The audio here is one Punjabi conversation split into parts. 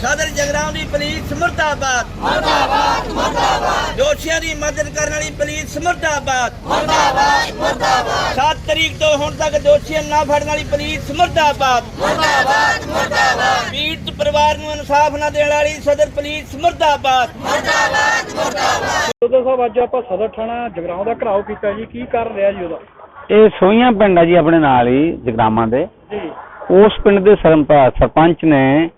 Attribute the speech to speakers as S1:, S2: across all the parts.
S1: ਸਦਰ ਜਗਰਾਉਂ ਦੀ ਪੁਲਿਸ ਮੁਰਦਾਬਾਦ। ਮੁਰਦਾਬਾਦ ਮੁਰਦਾਬਾਦ। ਦੋਸ਼ੀਆਂ ਦੀ ਮਦਦ ਕਰਨ ਵਾਲੀ ਪੁਲਿਸ ਮੁਰਦਾਬਾਦ। ਮੁਰਦਾਬਾਦ ਮੁਰਦਾਬਾਦ। 7 ਤਰੀਕ ਤੋਂ ਹੁਣ ਤੱਕ ਦੋਸ਼ੀਆਂ ਨਾ ਫੜਨ ਵਾਲੀ ਪੁਲਿਸ ਮੁਰਦਾਬਾਦ। ਮੁਰਦਾਬਾਦ ਮੁਰਦਾਬਾਦ। ਪੀੜਤ ਪਰਿਵਾਰ ਨੂੰ ਇਨਸਾਫ ਨਾ ਦੇਣ ਵਾਲੀ ਸਦਰ ਪੁਲਿਸ ਮੁਰਦਾਬਾਦ।
S2: ਉਦੋਂ ਸਾਹਿਬ ਅੱਜ ਆਪਾਂ ਸਦਰ ਥਾਣਾ ਜਗਰਾਉਂ ਦਾ ਘਰਾਓ ਕੀਤਾ ਜੀ ਕੀ ਕਰ ਰਿਹਾ ਜੀ ਉਹਦਾ?
S3: ਇਹ ਸੋਈਆਂ ਪਿੰਡ ਆ ਜੀ ਆਪਣੇ ਨਾਲ ਹੀ ਜਗਰਾਮਾਂ ਦੇ। ਉਸ ਪਿੰਡ ਦੇ ਸਰਪੰਚ ਸਰਪੰਚ ਨੇ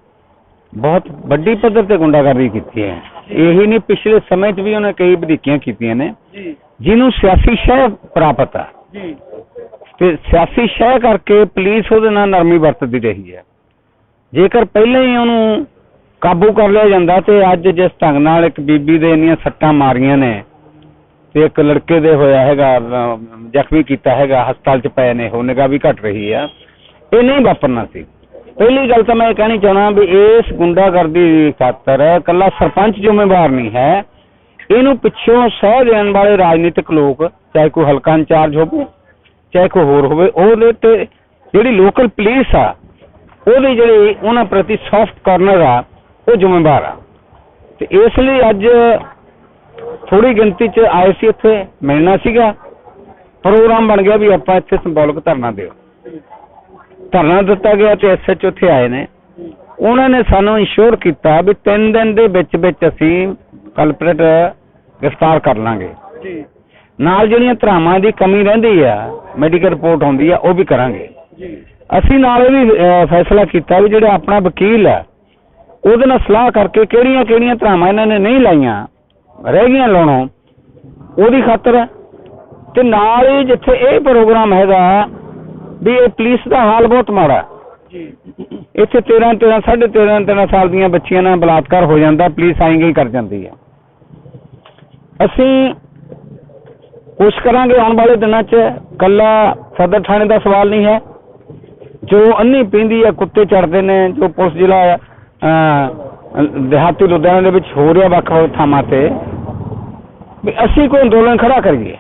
S3: ਬਹੁਤ ਵੱਡੀ ਪੱਧਰ ਤੇ ਗੁੰਡਾਗਰਦੀ ਕੀਤੀ ਹੈ। ਇਹੀ ਨਹੀਂ ਪਿਛਲੇ ਸਮੇਂ 'ਚ ਵੀ ਉਹਨੇ ਕਈ ਵਧੀਕੀਆਂ ਕੀਤੀਆਂ ਨੇ।
S2: ਜੀ।
S3: ਜਿਹਨੂੰ ਸਿਆਸੀ ਸ਼ਹਿ ਪ੍ਰਾਪਤ ਆ।
S2: ਜੀ।
S3: ਤੇ ਸਿਆਸੀ ਸ਼ਹਿ ਕਰਕੇ ਪੁਲਿਸ ਉਹਦੇ ਨਾਲ ਨਰਮੀ ਵਰਤਦੀ ਰਹੀ ਹੈ। ਜੇਕਰ ਪਹਿਲਾਂ ਹੀ ਉਹਨੂੰ ਕਾਬੂ ਕਰ ਲਿਆ ਜਾਂਦਾ ਤੇ ਅੱਜ ਜਿਸ ਢੰਗ ਨਾਲ ਇੱਕ ਬੀਬੀ ਦੇ ਇੰਨੀਆਂ ਸੱਟਾਂ ਮਾਰੀਆਂ ਨੇ ਤੇ ਇੱਕ ਲੜਕੇ ਦੇ ਹੋਇਆ ਹੈਗਾ ਜ਼ਖਮੀ ਕੀਤਾ ਹੈਗਾ ਹਸਪਤਾਲ 'ਚ ਪਏ ਨੇ ਉਹ ਨਿਗਾਹ ਵੀ ਘਟ ਰਹੀ ਆ। ਇਹ ਨਹੀਂ ਵਾਪਰਨਾ ਸੀ। ਪਹਿਲੀ ਗੱਲ ਤਾਂ ਮੈਂ ਇਹ ਕਹਿਣੀ ਚਾਹਣਾ ਵੀ ਇਸ ਗੁੰਡਾਗਰਦੀ ਦੀ ਖਾਤਰ ਕੱਲਾ ਸਰਪੰਚ ਜ਼ਿੰਮੇਵਾਰ ਨਹੀਂ ਹੈ। ਇਹਨੂੰ ਪਿੱਛੋਂ ਸਹਿ ਦੇਣ ਵਾਲੇ ਰਾਜਨੀਤਿਕ ਲੋਕ, ਚਾਹੇ ਕੋਈ ਹਲਕਾ ਇੰਚਾਰਜ ਹੋਵੇ, ਚਾਹੇ ਕੋਈ ਹੋਰ ਹੋਵੇ, ਉਹਦੇ ਤੇ ਜਿਹੜੀ ਲੋਕਲ ਪੁਲਿਸ ਆ, ਉਹਦੀ ਜਿਹੜੀ ਉਹਨਾਂ ਪ੍ਰਤੀ ਸੌਫਟ ਕਾਰਨਰ ਆ, ਉਹ ਜ਼ਿੰਮੇਵਾਰ ਆ। ਤੇ ਇਸ ਲਈ ਅੱਜ ਥੋੜੀ ਗਿਣਤੀ 'ਚ ਆਏ ਸੀ ਇੱਥੇ, ਮਿਲਣਾ ਸੀਗਾ। ਪ੍ਰੋਗਰਾਮ ਬਣ ਗਿਆ ਵੀ ਆਪਾਂ ਇੱਥੇ ਸਿੰਬੋਲਿਕ ਧਰਨਾ ਦਿਓ। ਧਰਨਾ ਦਿੱਤਾ ਗਿਆ ਤੇ ਐਸਐਚ ਉੱਥੇ ਆਏ ਨੇ। ਉਹਨਾਂ ਨੇ ਸਾਨੂੰ ਇਨਸ਼ੋਰ ਕੀਤਾ ਵੀ 3 ਦਿਨ ਦੇ ਵਿੱਚ ਵਿੱਚ ਅਸੀਂ ਕਲਪਰੇਟ ਗ੍ਰਿਫਤਾਰ ਕਰ ਲਾਂਗੇ।
S2: ਜੀ।
S3: ਨਾਲ ਜਿਹੜੀਆਂ ਧਰਾਵਾਂ ਦੀ ਕਮੀ ਰਹਿੰਦੀ ਆ ਮੈਡੀਕਲ ਰਿਪੋਰਟ ਹੁੰਦੀ ਆ ਉਹ ਵੀ ਕਰਾਂਗੇ।
S2: ਜੀ।
S3: ਅਸੀਂ ਨਾਲ ਇਹ ਵੀ ਫੈਸਲਾ ਕੀਤਾ ਵੀ ਜਿਹੜਾ ਆਪਣਾ ਵਕੀਲ ਆ ਉਹਦੇ ਨਾਲ ਸਲਾਹ ਕਰਕੇ ਕਿਹੜੀਆਂ ਕਿਹੜੀਆਂ ਧਰਾਵਾਂ ਇਹਨਾਂ ਨੇ ਨਹੀਂ ਲਾਈਆਂ ਰਹਿ ਗਈਆਂ ਲਾਉਣੋਂ ਉਹਦੀ ਖਾਤਰ। ਤੇ ਨਾਲ ਹੀ ਜਿੱਥੇ ਇਹ ਪ੍ਰੋਗਰਾਮ ਹੈਗਾ ਵੀ ਇਹ ਪੁਲਿਸ ਦਾ ਹਾਲ ਬਹੁਤ ਮਾੜਾ
S2: ਜੀ।
S3: ਇੱਥੇ 13 13 13.5 13 ਸਾਲ ਦੀਆਂ ਬੱਚੀਆਂ ਨਾਲ ਬਲਾਤਕਾਰ ਹੋ ਜਾਂਦਾ ਪੁਲਿਸ ਆਈ ਗਈ ਕਰ ਜਾਂਦੀ ਹੈ? ਅਸੀਂ ਕੋਸ਼ਿਸ਼ ਕਰਾਂਗੇ ਆਉਣ ਵਾਲੇ ਦਿਨਾਂ 'ਚ ਕੱਲਾ ਸਦਰ ਥਾਣੇ ਦਾ ਸਵਾਲ ਨਹੀਂ ਹੈ। ਜੋ ਅੰਨੀ ਪੀਂਦੀ ਹੈ ਕੁੱਤੇ ਚੜਦੇ ਨੇ ਜੋ ਪੁਲਿਸ ਜ਼ਿਲ੍ਹਾ ਦਿਹਾਤੀ ਲੁਧਿਆਣਾ ਦੇ ਵਿੱਚ ਹੋ ਰਿਹਾ ਵੱਖ ਵੱਖ ਥਾਵਾਂ ਤੇ ਵੀ ਅਸੀਂ ਕੋਈ ਅੰਦੋਲਨ ਖੜਾ ਕਰੀਏ।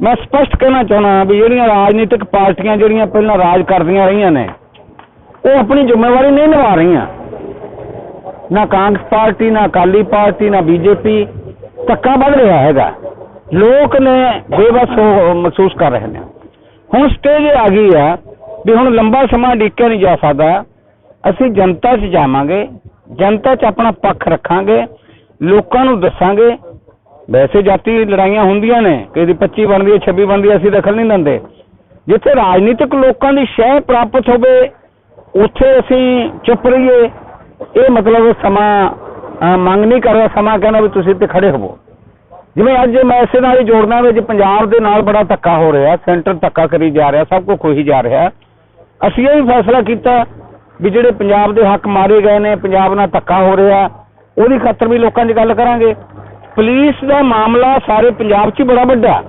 S3: ਮੈਂ ਸਪਸ਼ਟ ਕਹਿਣਾ ਚਾਹੁੰਦਾ ਵੀ ਜਿਹੜੀਆਂ ਰਾਜਨੀਤਿਕ ਪਾਰਟੀਆਂ ਜਿਹੜੀਆਂ ਪਹਿਲਾਂ ਰਾਜ ਕਰਦੀਆਂ ਰਹੀਆਂ ਨੇ, ਉਹ ਆਪਣੀ ਜ਼ਿੰਮੇਵਾਰੀ ਨਹੀਂ ਨਿਭਾ ਰਹੀਆਂ। ਨਾ ਕਾਂਗਰਸ ਪਾਰਟੀ, ਨਾ ਅਕਾਲੀ ਪਾਰਟੀ, ਨਾ ਬੀਜੇਪੀ, ਧੱਕਾ ਵੱਧ ਰਿਹਾ ਹੈਗਾ। ਲੋਕ ਨੇ ਬੇਬਸ ਹੋ ਮਹਿਸੂਸ ਕਰ ਰਹੇ ਨੇ। ਹੁਣ ਸਟੇਜ ਆ ਗਈ ਆ ਵੀ ਹੁਣ ਲੰਬਾ ਸਮਾਂ ਡਿੱਕਿਆ ਨਹੀਂ ਜਾ ਸਕਦਾ। ਅਸੀਂ ਜਨਤਾ 'ਚ ਜਾਵਾਂਗੇ, ਜਨਤਾ 'ਚ ਆਪਣਾ ਪੱਖ ਰੱਖਾਂਗੇ, ਲੋਕਾਂ ਨੂੰ ਦੱਸਾਂਗੇ ਵੈਸੇ ਜਾਤੀ ਲੜਾਈਆਂ ਹੁੰਦੀਆਂ ਨੇ ਕਦੀ 25 ਬਣਦੀ ਹੈ 26 ਬਣਦੀ ਹੈ, ਅਸੀਂ ਦਖਲ ਨਹੀਂ ਦਿੰਦੇ। ਜਿੱਥੇ ਰਾਜਨੀਤਿਕ ਲੋਕਾਂ ਦੀ ਸ਼ਹਿ ਪ੍ਰਾਪਤ ਹੋਵੇ, ਉੱਥੇ ਅਸੀਂ ਚੁੱਪ ਰਹੀਏ। ਇਹ ਮਤਲਬ ਸਮਾਂ ਮੰਗ ਨਹੀਂ ਕਰ ਰਿਹਾ ਸਮਾਂ ਕਹਿੰਦਾ ਵੀ ਤੁਸੀਂ ਤੇ ਖੜੇ ਹੋਵੋ। ਜਿਵੇਂ ਅੱਜ ਮੈਂ ਇਸੇ ਨਾਲ ਹੀ ਜੋੜਨਾ ਵਿੱਚ ਪੰਜਾਬ ਦੇ ਨਾਲ ਬੜਾ ਧੱਕਾ ਹੋ ਰਿਹਾ, ਸੈਂਟਰ ਧੱਕਾ ਕਰੀ ਜਾ ਰਿਹਾ, ਸਭ ਕੁਝ ਖੋਹੀ ਜਾ ਰਿਹਾ। ਅਸੀਂ ਇਹ ਵੀ ਫੈਸਲਾ ਕੀਤਾ ਵੀ ਜਿਹੜੇ ਪੰਜਾਬ ਦੇ ਹੱਕ ਮਾਰੇ ਗਏ ਨੇ, ਪੰਜਾਬ ਨਾਲ ਧੱਕਾ ਹੋ ਰਿਹਾ, ਉਹਦੀ ਖਾਤਰ ਵੀ ਲੋਕਾਂ 'ਚ ਗੱਲ ਕਰਾਂਗੇ। ਪੁਲਿਸ ਦਾ ਮਾਮਲਾ ਸਾਰੇ ਪੰਜਾਬ 'ਚ ਬੜਾ ਵੱਡਾ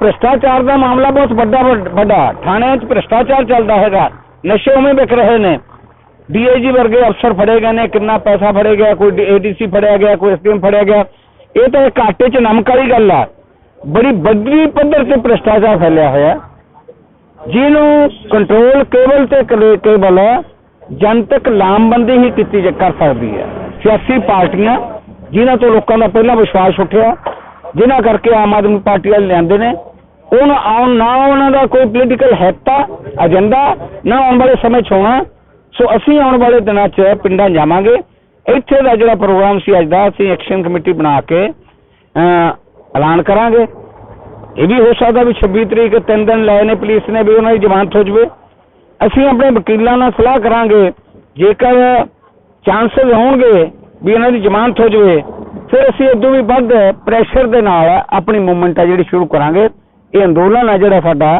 S3: ਭ੍ਰਿਸ਼ਟਾਚਾਰ ਦਾ ਮਾਮਲਾ ਬਹੁਤ ਵੱਡਾ ਵੱਡਾ ਥਾਣਿਆਂ 'ਚ ਭ੍ਰਿਸ਼ਟਾਚਾਰ ਚੱਲਦਾ ਹੈਗਾ। ਨਸ਼ੇ ਉਵੇਂ ਵਿਕ ਰਹੇ ਨੇ। ਡੀਆਈਜੀ ਵਰਗੇ ਅਫਸਰ ਫੜੇ ਗਏ ਨੇ। ਕਿੰਨਾ ਪੈਸਾ ਫੜੇ ਗਿਆ, ਕੋਈ ਏਡੀਸੀ ਫੜਿਆ ਗਿਆ, ਕੋਈ ਐਸਡੀਐਮ ਫੜਿਆ ਗਿਆ। ਇਹ ਤਾਂ ਇੱਕ ਆਟੇ 'ਚ ਨਮਕ ਵਾਲੀ ਗੱਲ ਆ ਬੜੀ ਵੱਡੀ ਪੱਧਰ ਤੇ ਭ੍ਰਿਸ਼ਟਾਚਾਰ ਫੈਲਿਆ ਹੋਇਆ ਜਿਹਨੂੰ ਕੰਟਰੋਲ ਕੇਵਲ ਤੇ ਕੇਵਲ ਜਨਤਕ ਲਾਮਬੰਦੀ ਹੀ ਕੀਤੀ ਜਾ- ਕਰ ਸਕਦੀ ਹੈ। ਸਿਆਸੀ ਪਾਰਟੀਆਂ ਜਿਨ੍ਹਾਂ ਤੋਂ ਲੋਕਾਂ ਦਾ ਪਹਿਲਾਂ ਵਿਸ਼ਵਾਸ ਉੱਠਿਆ, ਜਿਨ੍ਹਾਂ ਕਰਕੇ ਆਮ ਆਦਮੀ ਪਾਰਟੀ ਵਾਲੇ ਲਿਆਂਦੇ ਨੇ ਉਹਨਾਂ ਆਉਣ ਨਾ ਉਹਨਾਂ ਦਾ ਕੋਈ ਪੋਲੀਟੀਕਲ ਹੈਤਾ ਏਜੰਡਾ ਨਾ ਆਉਣ ਵਾਲੇ ਸਮੇਂ 'ਚ ਹੋਣਾ। ਸੋ ਅਸੀਂ ਆਉਣ ਵਾਲੇ ਦਿਨਾਂ 'ਚ ਪਿੰਡਾਂ ਜਾਵਾਂਗੇ। ਇੱਥੇ ਦਾ ਜਿਹੜਾ ਪ੍ਰੋਗਰਾਮ ਸੀ ਅੱਜ ਦਾ, ਅਸੀਂ ਐਕਸ਼ਨ ਕਮੇਟੀ ਬਣਾ ਕੇ ਐਲਾਨ ਕਰਾਂਗੇ। ਇਹ ਵੀ ਹੋ ਸਕਦਾ ਵੀ 26 ਤਰੀਕ ਤਿੰਨ ਦਿਨ ਲਏ ਨੇ ਪੁਲਿਸ ਨੇ ਵੀ ਉਹਨਾਂ ਦੀ ਜ਼ਮਾਨਤ ਹੋ ਜਵੇ। ਅਸੀਂ ਆਪਣੇ ਵਕੀਲਾਂ ਨਾਲ ਸਲਾਹ ਕਰਾਂਗੇ। ਜੇਕਰ ਚਾਂਸਸ ਹੋਣਗੇ ਵੀ ਇਹਨਾਂ ਦੀ ਜ਼ਮਾਨਤ ਹੋ ਜਵੇ। ਫਿਰ ਅਸੀਂ ਇਦੋਂ ਵੀ ਵੱਧ ਪ੍ਰੈਸ਼ਰ ਦੇ ਨਾਲ ਆਪਣੀ ਮੂਵਮੈਂਟ ਆ ਜਿਹੜੀ ਸ਼ੁਰੂ ਕਰਾਂਗੇ। ਇਹ ਅੰਦੋਲਨ ਆ ਜਿਹੜਾ ਸਾਡਾ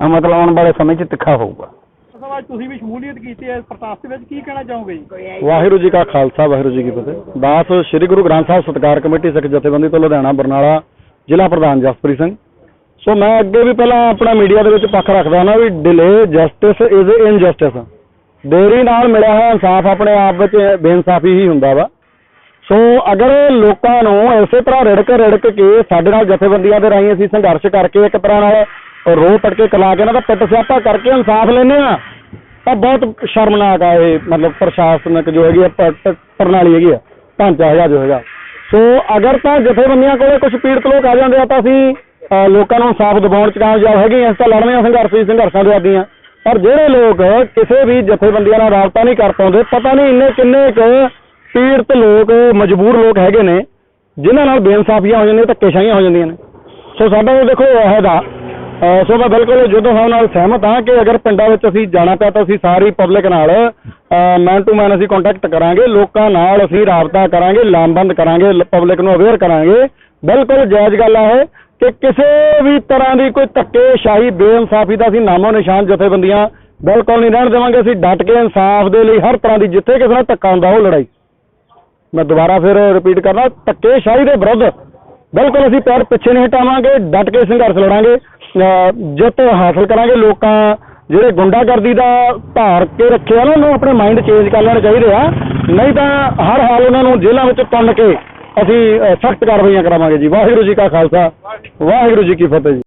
S3: ਮਤਲਬ ਆਉਣ ਵਾਲੇ ਸਮੇਂ 'ਚ ਤਿੱਖਾ ਹੋਊਗਾ।
S2: ਸਾਹਿਬ ਅੱਜ ਤੁਸੀਂ ਵੀ ਸ਼ਮੂਲੀਅਤ ਕੀਤੀ ਹੈ ਇਸ ਪ੍ਰਤਾਪ ਦੇ ਵਿੱਚ ਕੀ ਕਹਿਣਾ ਚਾਹੋਗੇ ਜੀ?
S4: ਵਾਹਿਗੁਰੂ ਜੀ ਕਾ ਖਾਲਸਾ ਵਾਹਿਗੁਰੂ ਜੀ ਕੀ ਫਤਿਹ। ਦਾਸ ਸ੍ਰੀ ਗੁਰੂ ਗ੍ਰੰਥ ਸਾਹਿਬ ਸਤਕਾਰ ਕਮੇਟੀ ਸਿੱਖ ਜਥੇਬੰਦੀ ਤੋਂ ਲੁਧਿਆਣਾ ਬਰਨਾਲਾ ਜ਼ਿਲ੍ਹਾ ਪ੍ਰਧਾਨ ਜਸਪ੍ਰੀਤ ਸਿੰਘ। ਸੋ ਮੈਂ ਅੱਗੇ ਵੀ ਪਹਿਲਾਂ ਆਪਣਾ ਮੀਡੀਆ ਦੇ ਵਿੱਚ ਪੱਖ ਰੱਖਦਾ ਨਾ ਵੀ ਡਿਲੇ ਜਸਟਿਸ ਇਜ਼ ਇਨਜਸਟਿਸ ਦੇਰੀ ਨਾਲ ਮਿਲਿਆ ਹੋਇਆ ਇਨਸਾਫ ਆਪਣੇ ਆਪ ਵਿੱਚ ਬੇਇਨਸਾਫੀ ਹੀ ਹੁੰਦਾ ਵਾ। ਸੋ ਅਗਰ ਲੋਕਾਂ ਨੂੰ ਇਸੇ ਤਰ੍ਹਾਂ ਰਿੜਕ ਰਿੜਕ ਕੇ ਸਾਡੇ ਨਾਲ ਜਥੇਬੰਦੀਆਂ ਦੇ ਰਾਹੀਂ ਅਸੀਂ ਸੰਘਰਸ਼ ਕਰਕੇ ਇੱਕ ਤਰ੍ਹਾਂ ਨਾਲ ਰੋਹ ਪਟਕੇ ਕਲਾ ਕੇ ਇਹਨਾਂ ਦਾ ਪਿੱਟ ਸਿਆਪਾ ਕਰਕੇ ਇਨਸਾਫ ਲੈਨੇ ਆ ਤਾਂ ਬਹੁਤ ਸ਼ਰਮਨਾਕ ਆ ਇਹ, ਮਤਲਬ ਪ੍ਰਸ਼ਾਸਨਿਕ ਜੋ ਹੈਗੀ ਆ ਪ੍ਰਣਾਲੀ ਹੈਗੀ ਆ, ਢਾਂਚਾ ਹੈਗਾ ਜੋ ਹੈਗਾ। ਸੋ ਅਗਰ ਤਾਂ ਜਥੇਬੰਦੀਆਂ ਕੋਲੇ ਕੁਝ ਪੀੜਤ ਲੋਕ ਆ ਜਾਂਦੇ ਆ, ਤਾਂ ਅਸੀਂ ਲੋਕਾਂ ਨੂੰ ਇਨਸਾਫ ਦਿਵਾਉਣ ਚ ਕਾਮਯਾਬ ਹੈਗੇ ਹਾਂ। ਇਸ ਤਾਂ ਲੜਵੇਂ ਸੰਘਰਸ਼ ਵੀ ਸੰਘਰਸ਼ਾਂ ਦੇ ਆਦੀ ਆ ਪਰ ਜਿਹੜੇ ਲੋਕ ਕਿਸੇ ਵੀ ਜਥੇਬੰਦੀਆਂ ਨਾਲ ਰਾਬਤਾ ਨਹੀਂ ਕਰ ਪਾਉਂਦੇ, ਪਤਾ ਨਹੀਂ ਇੰਨੇ ਕਿੰਨੇ ਕੁ ਪੀੜਤ ਲੋਕ, ਮਜਬੂਰ ਲੋਕ ਹੈਗੇ ਨੇ, ਜਿਨ੍ਹਾਂ ਨਾਲ ਬੇਇਨਸਾਫੀਆਂ ਹੋ ਜਾਂਦੀਆਂ, ਧੱਕੇਸ਼ਾਹੀਆਂ ਹੋ ਜਾਂਦੀਆਂ ਨੇ। ਸੋ ਸਾਡਾ ਉਹ ਦੇਖੋ, ਇਹ ਸੋ ਮੈਂ ਬਿਲਕੁਲ ਜਦੋਂ ਸਾਹਿਬ ਨਾਲ ਸਹਿਮਤ ਹਾਂ ਕਿ ਅਗਰ ਪਿੰਡਾਂ ਵਿੱਚ ਅਸੀਂ ਜਾਣਾ ਪਿਆ ਤਾਂ ਅਸੀਂ ਸਾਰੀ ਪਬਲਿਕ ਨਾਲ ਮੈਨ ਟੂ ਮੈਨ ਅਸੀਂ ਕੰਟੈਕਟ ਕਰਾਂਗੇ, ਲੋਕਾਂ ਨਾਲ ਅਸੀਂ ਰਾਬਤਾ ਕਰਾਂਗੇ, ਲਾਮਬੰਦ ਕਰਾਂਗੇ ਪਬਲਿਕ ਨੂੰ ਅਵੇਅਰ ਕਰਾਂਗੇ। ਬਿਲਕੁਲ ਜਾਇਜ਼ ਗੱਲ ਹੈ ਕਿ ਕਿਸੇ ਵੀ ਤਰ੍ਹਾਂ ਦੀ ਕੋਈ ਧੱਕੇਸ਼ਾਹੀ, ਬੇਇਨਸਾਫੀ ਦਾ ਅਸੀਂ ਨਾਮੋ ਨਿਸ਼ਾਨ ਜਥੇਬੰਦੀਆਂ ਬਿਲਕੁਲ ਨਹੀਂ ਰਹਿਣ ਦੇਵਾਂਗੇ। ਅਸੀਂ ਡਟ ਕੇ ਇਨਸਾਫ ਦੇ ਲਈ ਹਰ ਤਰ੍ਹਾਂ ਦੀ ਜਿੱਥੇ ਕਿਸੇ ਨਾਲ ਧੱਕਾ ਹੁੰਦਾ ਉਹ ਲੜਾਈ। ਮੈਂ ਦੁਬਾਰਾ ਫਿਰ ਰਿਪੀਟ ਕਰਨਾ ਧੱਕੇਸ਼ਾਹੀ ਦੇ ਵਿਰੁੱਧ ਬਿਲਕੁਲ ਅਸੀਂ ਪੈਰ ਪਿੱਛੇ ਨਹੀਂ ਹਟਾਵਾਂਗੇ, ਡਟ ਕੇ ਸੰਘਰਸ਼ ਲੜਾਂਗੇ ਜਿੱਤ ਹਾਸਲ ਕਰਾਂਗੇ ਲੋਕਾਂ, ਜਿਹੜੇ ਗੁੰਡਾਗਰਦੀ ਦਾ ਧਾਰ ਕੇ ਰੱਖਿਆ ਨਾ, ਉਹਨੂੰ ਆਪਣੇ ਮਾਈਂਡ ਚੇਂਜ ਕਰ ਲੈਣੇ ਚਾਹੀਦੇ ਆ। ਨਹੀਂ ਤਾਂ ਹਰ ਹਾਲ ਉਹਨਾਂ ਨੂੰ ਜੇਲ੍ਹਾਂ ਵਿੱਚ ਤੁੰਨ ਕੇ ਅਸੀਂ ਸਖਤ ਕਾਰਵਾਈਆਂ ਕਰਾਵਾਂਗੇ ਜੀ। ਵਾਹਿਗੁਰੂ ਜੀ ਕਾ ਖਾਲਸਾ, ਵਾਹਿਗੁਰੂ ਜੀ ਕੀ ਫਤਿਹ ਜੀ।